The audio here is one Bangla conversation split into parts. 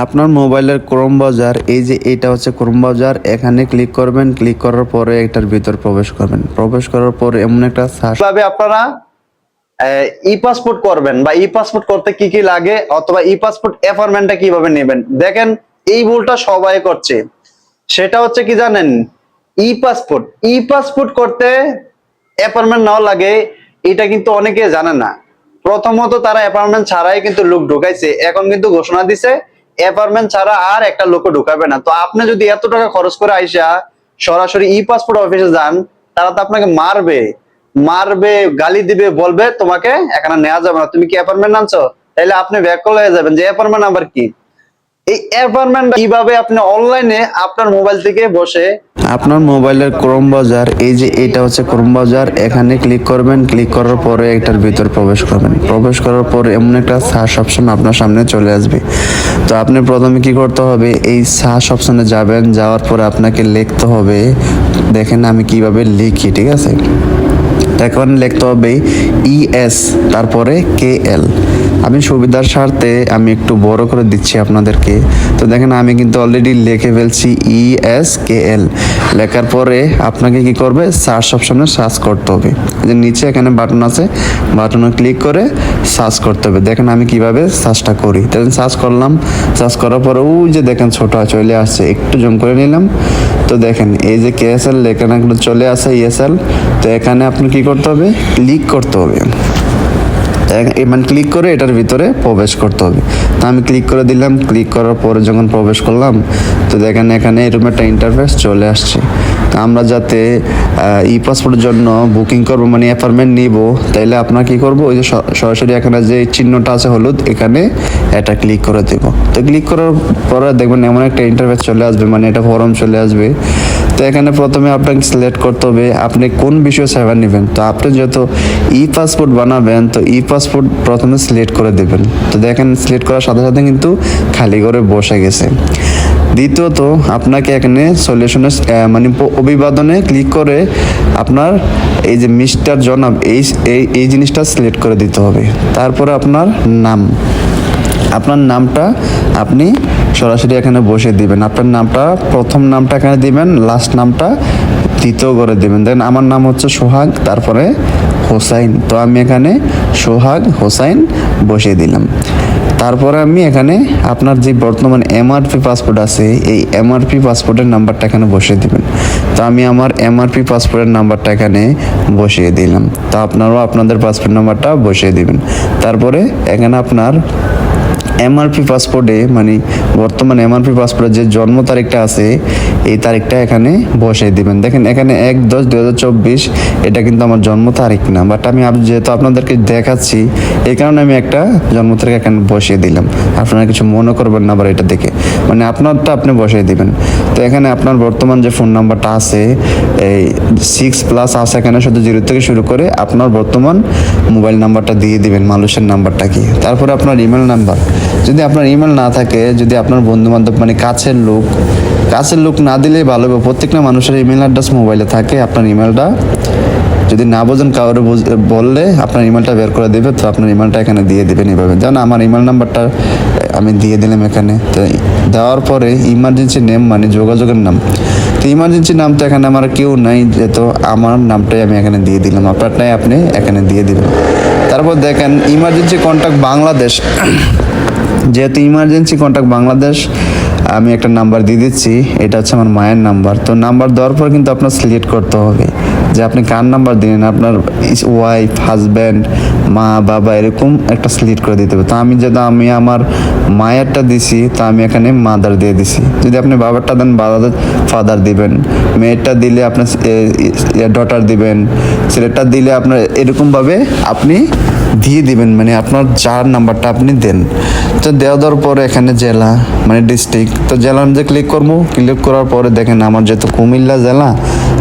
আপনার মোবাইলের ক্রোম বাজার, এই যে এটা হচ্ছে ক্রোম বাজার, এখানে ক্লিক করবেন ক্লিক করার পরে এটার ভিতর প্রবেশ করবেন। প্রবেশ করার পরে এমন একটা সার্চ আপনারা ই পাসপোর্ট করবেন বা ই পাসপোর্ট করতে কি কি লাগে, অথবা ই পাসপোর্ট অ্যাপয়েন্টমেন্টটা কীভাবে নেবেন? দেখেন, এই ভুলটা সবাই করছে। সেটা হচ্ছে কি জানেন? ই পাসপোর্ট ই পাসপোর্ট করতে অ্যাপয়েন্টমেন্ট নাও লাগে, এটা কিন্তু অনেকে জানে না। প্রথমত তারা অ্যাপয়েন্টমেন্ট ছাড়াই কিন্তু লোক ঢুকাইছে, এখন কিন্তু ঘোষণা দিছে অ্যাপয়েন্টমেন্ট ছাড়া আর একটা লোক ঢুকাবে না। তো আপনি যদি এত টাকা খরচ করে আইসা সরাসরি ই পাসপোর্ট অফিসে যান, তারা তো আপনাকে মারবে। মারবে, গালি দিবে, বলবে, তোমাকে এখানে নেওয়া যাবে না। তুমি কি অ্যাপার্টমেন্ট আনছো? তাহলে আপনি ব্যাক হয়ে যাবেন যে অ্যাপার্টমেন্ট নাম্বার কি? এই অ্যাপয়েন্টমেন্ট কীভাবে আপনি অনলাইনে আপনার মোবাইল থেকে বসে? আপনার মোবাইলের ক্রোম ব্রাউজার এই যে এটা হচ্ছে ক্রোম ব্রাউজার এখানে ক্লিক করবেন ক্লিক করার পরে এটার ভিতর প্রবেশ করবেন। প্রবেশ করার পরে এমন একটা সার্চ অপশন আপনার সামনে চলে আসবে। তো আপনি প্রথমে কি করতে হবে, এই সার্চ অপশনে যাবেন, যাওয়ার পরে আপনাকে লিখতে হবে, দেখেন আমি কীভাবে লিখি, ঠিক আছে? এখন লিখতে হবে ইএস তারপরে কে এল আমি সুবিধার স্বার্থে আমি একটু বড় করে দিচ্ছি আপনাদেরকে। তো দেখেন, আমি কিন্তু অলরেডি লিখে ফেলছি ই এস কে এল লেখার পরে আপনাকে কি করবে? সার্চ অপশনে সার্চ করতে হবে। যে নিচে এখানে বাটন আছে। বাটনে ক্লিক করে সার্চ করতে হবে। দেখেন আমি কীভাবে সার্চটা করি। তখন সার্চ করলাম। সার্চ করার পরে ওই যে দেখেন ছোট চলে আসছে। একটু জম করে নিলাম। তো দেখেন, এই যে কেএসএল এস এল এখানে একটা চলে আসে ইএসএল তো এখানে আপনি কি করতে হবে? ক্লিক করতে হবে। মানে ক্লিক করে এটার ভিতরে প্রবেশ করতে হবে। তো আমি ক্লিক করে দিলাম। ক্লিক করার পরে যখন প্রবেশ করলাম, তো দেখেন এখানে এরকম একটা ইন্টারফেস চলে আসছে। আমরা যাতে ই পাসপোর্টের জন্য বুকিং করব মানে অ্যাপার্টমেন্ট নিব, তাইলে আপনার কি করব? ওই যে সরাসরি এখানে যে চিহ্নটা আছে হলুদ, এখানে এটা ক্লিক করে দেব। তো ক্লিক করার পরে দেখবেন এমন একটা ইন্টারফেস চলে আসবে মানে এটা ফর্ম চলে আসবে। তো এখানে প্রথমে আপনাকে সিলেক্ট করতে হবে, আপনি কোন বিষয়ে সেবা নেবেন? তো আপনি যেহেতু ই পাসপোর্ট বানাবেন, তো ই পাসপোর্ট প্রথমে সিলেক্ট করে দেবেন। তো দেখেন সিলেক্ট করার সাথে সাথে কিন্তু খালি করে বসে গেছে। দ্বিতীয়ত, আপনাকে এখানে সলিউশনে মানে অভিবাদনে ক্লিক করে আপনার এই যে মিস্টার জনাব, এই, এই- জিনিসটা সিলেক্ট করে দিতে হবে। তারপরে আপনার নাম। আপনার নামটা আপনি সরাসরি এখানে বসে দিবেন। আপনার নামটা, প্রথম নামটা এখানে দিবেন লাস্ট নামটা দ্বিতীয় করে দিবেন। দেন আমার নাম হচ্ছে সোহাগ, তারপরে হোসাইন। তো আমি এখানে সোহাগ হোসাইন বসিয়ে দিলাম। তারপরে আমি এখানে আপনার যে বর্তমান এমআরপি পাসপোর্ট আছে, এই এমআরপি পাসপোর্টের নাম্বারটা এখানে বসিয়ে দেবেন। তো আমি আমার এমআরপি পাসপোর্টের নাম্বারটা এখানে বসিয়ে দিলাম। তো আপনারাও আপনাদের পাসপোর্ট নাম্বারটা বসিয়ে দিবেন। তারপরে এখানে আপনার এমআরপি পাসপোর্টে মানে বর্তমান এমআরপি পাসপোর্টের যে জন্ম তারিখটা আছে, এই তারিখটা এখানে বসিয়ে দিবেন। দেখেন, এখানে এক দশ দু এটা কিন্তু আমার জন্ম তারিখ না বাট আমি যেহেতু আপনাদেরকে দেখাচ্ছি, এই কারণে আমি একটা জন্ম তারিখ এখানে বসিয়ে দিলাম। আপনারা কিছু মনে করবেন না আবার এটা দেখে। মানে আপনারটা আপনি বসিয়ে দিবেন। তো এখানে আপনার বর্তমান যে ফোন নাম্বারটা আছে, এই সিক্স প্লাস আছে এখানে, শুধু জিরো থেকে শুরু করে আপনার বর্তমান মোবাইল নাম্বারটা দিয়ে দিবেন, মানুষের নাম্বারটা কি। তারপরে আপনার ইমেল নাম্বার যদি আপনার ইমেল না থাকে, যদি আপনার বন্ধু বান্ধব মানে কাছের লোক। কাছের লোক না দিলেই ভালো হবে। প্রত্যেকটা মানুষের ইমেল অ্যাড্রেস মোবাইলে থাকে। আপনার ইমেলটা যদি না বোঝেন কাউরে বললে আপনার ইমেলটা বের করে দেবে। তো আপনার ইমেলটা এখানে দিয়ে দেবেন এভাবে। যেমন আমার ইমেল নাম্বারটা আমি দিয়ে দিলাম এখানে। তো দেওয়ার পরে ইমার্জেন্সি নেম মানে যোগাযোগের নাম। তো ইমার্জেন্সি নাম তো এখানে আমার কেউ নাই, যেহেতু আমার নামটাই আমি এখানে দিয়ে দিলাম। আপনারটাই আপনি এখানে দিয়ে দিবেন। তারপর দেখেন ইমার্জেন্সি কন্ট্যাক্ট বাংলাদেশ যেহেতু ইমার্জেন্সি কন্ট্যাক্ট বাংলাদেশ আমি একটা নাম্বার দিয়ে দিচ্ছি। এটা হচ্ছে আমার মায়ের নাম্বার তো নাম্বার দেওয়ার পর কিন্তু আপনার সিলেক্ট করতে হবে। যে আপনি কার নাম্বার দিলেন? আপনার ওয়াইফ হাজব্যান্ড মা, বাবা, এরকম একটা সিলেক্ট করে দিতে হবে। তো আমি যেহেতু আমি আমার মায়েরটা দিছি, তো আমি এখানে মাদার দিয়ে দিছি। যদি আপনি বাবারটা দেন বাবার ফাদার দিবেন। মেয়েরটা দিলে আপনার ডটার দিবেন। ছেলেটা দিলে আপনার এরকমভাবে আপনি দিয়ে দিবেন। মানে আপনার যার নাম্বারটা আপনি দেন। তো দেওয়া দেওয়ার পরে এখানে জেলা মানে ডিস্ট্রিক্ট তো জেলা অনুযায়ী ক্লিক করব। ক্লিক করার পরে দেখেন আমার যেহেতু কুমিল্লা জেলা,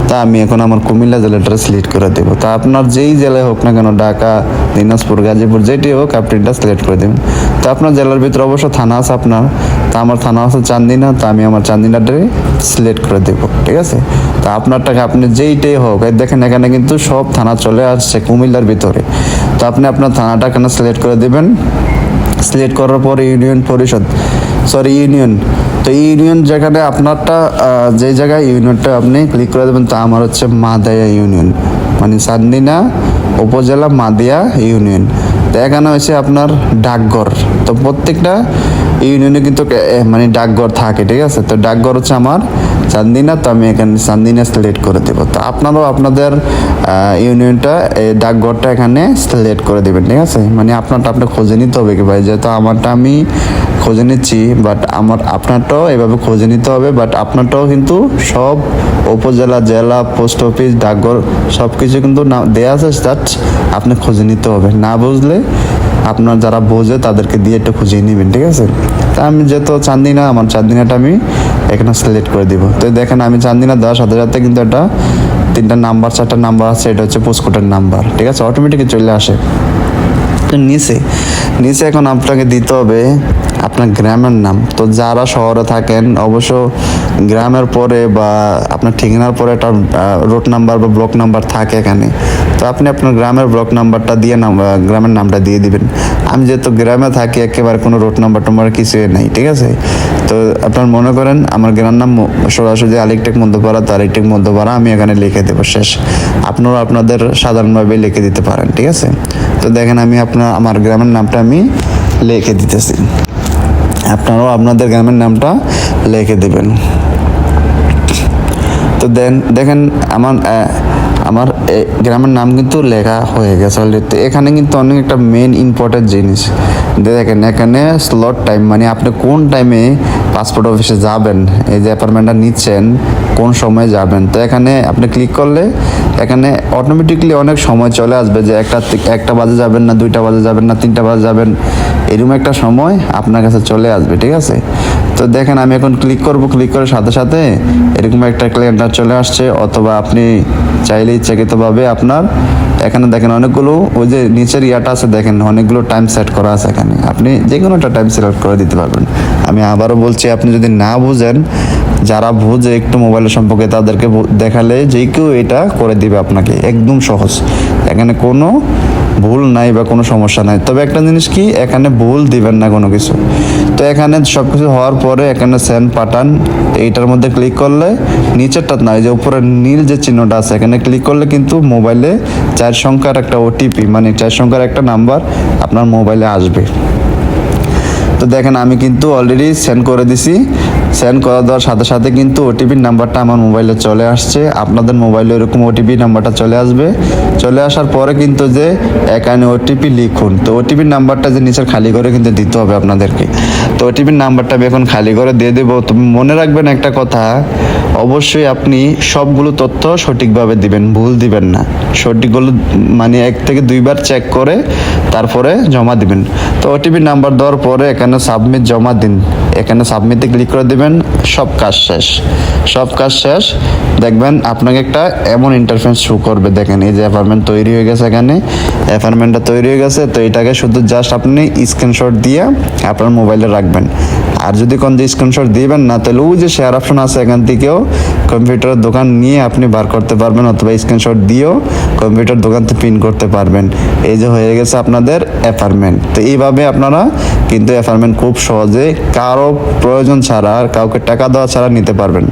তা আমি এখন আমার কুমিল্লা জেলাটা সিলেক্ট করে দেবো। তা আপনার যেই জেলায় হোক না কেন, ঢাকা, দিনাজপুর, গাজীপুর, যেটি হোক, আপনি এটা সিলেক্ট করে দেবেন। তো আপনার জেলার ভিতরে অবশ্য থানা আছে আপনার, তা আমার থানা আছে চান্দিনা, তা আমি আমার চান্দিনাটারে সিলেক্ট করে দেবো, ঠিক আছে? তা আপনারটাকে আপনি যেইটাই হোক দেখেন এখানে কিন্তু সব থানা চলে আসছে কুমিল্লার ভিতরে। তো আপনি আপনার থানাটা এখানে সিলেক্ট করে দেবেন। সিলেক্ট করার পরে ইউনিয়ন পরিষদ সরি ইউনিয়ন। তো ইউনিয়ন যেখানে আপনারটা যে জায়গায় ইউনিয়নটা আপনি ক্লিক করে দেবেন, তা আমার হচ্ছে মাদায়া ইউনিয়ন। মানে চান্দিনা উপজেলা মাদিয়া ইউনিয়ন। তো এখানে হচ্ছে আপনার ডাকঘর। তো প্রত্যেকটা ইউনিয়নে কিন্তু মানে ডাকঘর থাকে, ঠিক আছে? তো ডাকঘর হচ্ছে আমার চান্দিনা, তো আমি এখানে চান্দিনা সিলেক্ট করে দেবো। তো আপনারাও আপনাদের ইউনিয়নটা, এই ডাকঘরটা এখানে সিলেক্ট করে দেবেন, ঠিক আছে? মানে আপনারটা আপনি খুঁজে নিতে হবে কি ভাই? যেহেতু আমারটা আমি খুঁজে নিচ্ছি বাট আমার, আপনারটাও এভাবে খুঁজে নিতে হবে বাট আপনারটাও কিন্তু সব উপজেলা, জেলা পোস্ট অফিস ডাকঘর সব কিছু কিন্তু না দেওয়া আছে দ্যাট আপনি খুঁজে নিতে হবে। না বুঝলে আপনার যারা বোঝে, তাদেরকে দিয়ে একটু খুঁজিয়ে নেবেন, ঠিক আছে? তা আমি যেহেতু চান্দিনা, আমার চান্দিনাটা আমি এখানে সিলেক্ট করে দিব। তো দেখেন, আমি চান্দিনা দেওয়ার সাথে সাথে কিন্তু একটা তিনটা নাম্বার চারটা নাম্বার আছে, এটা হচ্ছে পোস্টকোডের নাম্বার ঠিক আছে? অটোমেটিক চলে আসে। নিচে নিচে এখন আপনাকে দিতে হবে আপনার গ্রামের নাম। তো যারা শহরে থাকেন, অবশ্য গ্রামের পরে বা আপনার ঠিকানার পরে একটা রোড নাম্বার বা ব্লক নাম্বার থাকে এখানে। তো আপনি আপনার গ্রামের ব্লক নাম্বারটা দিয়ে গ্রামের নামটা দিয়ে দিবেন। আমি যেহেতু গ্রামে থাকি, একেবারে কোনো রোড নাম্বার টাম্বার কিছুই নেই, ঠিক আছে? তো আপনার মনে করেন, আমার গ্রামের নাম সরাসরি আলিকটেক মধ্যপাড়া, তো আলিকটেক মধ্যপাড়া, আমি এখানে লিখে দেবো শেষ। আপনারা আপনাদের সাধারণভাবে লিখে দিতে পারেন, ঠিক আছে? তো দেখেন, আমি আপনার, আমার গ্রামের নামটা আমি লিখে দিতেছি। আপনারাও আপনাদের গ্রামের নামটা লিখে দেবেন। তো দেন, দেখেন আমার আমার গ্রামের নাম কিন্তু লেখা হয়ে গেছে অলরেডি তো এখানে কিন্তু অনেক একটা মেন ইম্পর্টেন্ট জিনিস। দেখেন, এখানে স্লট টাইম মানে আপনি কোন টাইমে পাসপোর্ট অফিসে যাবেন, এই যে অ্যাপার্টমেন্টটা নিচ্ছেন, কোন সময় যাবেন। তো এখানে আপনি ক্লিক করলে, এখানে অটোমেটিকলি অনেক সময় চলে আসবে যে একটা একটা বাজে যাবেন না, দুইটা বাজে যাবেন না, তিনটা বাজে যাবেন। এরকম একটা সময় আপনার কাছে চলে আসবে, ঠিক আছে? তো দেখেন আমি এখন ক্লিক করব ক্লিক করার সাথে সাথে এরকম একটা ক্যালেন্ডার চলে আসছে, অথবা আপনি চাইলে ইচ্ছাকৃতভাবে আপনার, এখানে দেখেন অনেকগুলো, ওই যে নিচের ইয়াটা আছে দেখেন, অনেকগুলো টাইম সেট করা আছে এখানে। আপনি যে কোনো একটা টাইম সিলেক্ট করে দিতে পারবেন। আমি আবারও বলছি, আপনি যদি না বুঝেন, যারা বুঝে একটু মোবাইলের সম্পর্কে তাদেরকে দেখালে যে কেউ এটা করে দিবে আপনাকে, একদম সহজ। এখানে কোনো ভুল নাই বা কোনো সমস্যা নাই। তবে একটা জিনিস কি, এখানে ভুল দিবেন না কোনো কিছু। তো এখানে সব কিছু হওয়ার পরে এখানে সেন্ড পাঠান এইটার মধ্যে ক্লিক করলে নিচেরটা না যে উপরে নীল যে চিহ্নটা আছে, এখানে ক্লিক করলে কিন্তু মোবাইলে চার সংখ্যার একটা ওটিপি মানে চার সংখ্যার একটা নাম্বার আপনার মোবাইলে আসবে। তো দেখেন আমি কিন্তু অলরেডি সেন্ড করে দিছি। সেন্ড করা দেওয়ার সাথে সাথে কিন্তু ওটিপির নাম্বারটা আমার মোবাইলে চলে আসছে। আপনাদের মোবাইলে এরকম ওটিপি নাম্বারটা চলে আসবে। চলে আসার পরে কিন্তু যে এখানে ওটিপি লিখুন। তো ওটিপির নাম্বারটা যে নিচের খালি করে কিন্তু দিতে হবে আপনাদেরকে। তো ওটিপির নাম্বারটা আমি এখন খালি করে দিয়ে দেবো। তুমি মনে রাখবেন একটা কথা অবশ্যই আপনি সবগুলো তথ্য সঠিকভাবে দিবেন, ভুল দিবেন না। সঠিকগুলো মানে এক থেকে দুইবার চেক করে তারপরে জমা দিবেন। তো ওটিপি নাম্বার দেওয়ার পরে এখানে সাবমিট জমা দিন। এখানে সাবমিটে ক্লিক করে দিবেন, সব কাজ শেষ। সব কাজ শেষ, দেখবেন আপনাকে একটা এমন ইন্টারফেস শো করবে। দেখেন, এই যে অ্যাপার্টমেন্ট তৈরি হয়ে গেছে এখানে। অ্যাপার্টমেন্টটা তৈরি হয়ে গেছে, তো এটাকে শুধু জাস্ট আপনি স্ক্রিনশট দিয়ে আপনার মোবাইলে রাখবেন। আর যদি কোন যে স্ক্রিনশট দিবেন না, তাহলে ওই যে শেয়ার অপশন আছে এখান থেকেও কম্পিউটারের দোকান নিয়ে আপনি বার করতে পারবেন অথবা স্ক্রিনশট দিয়েও কম্পিউটার দোকান থেকে প্রিন্ট করতে পারবেন। এই যে হয়ে গেছে আপনাদের অ্যাপার্টমেন্ট তো এইভাবে আপনারা কিন্তু অ্যাপার্টমেন্ট খুব সহজে কারও প্রয়োজন ছাড়া আর কাউকে টাকা দেওয়া ছাড়া নিতে পারবেন।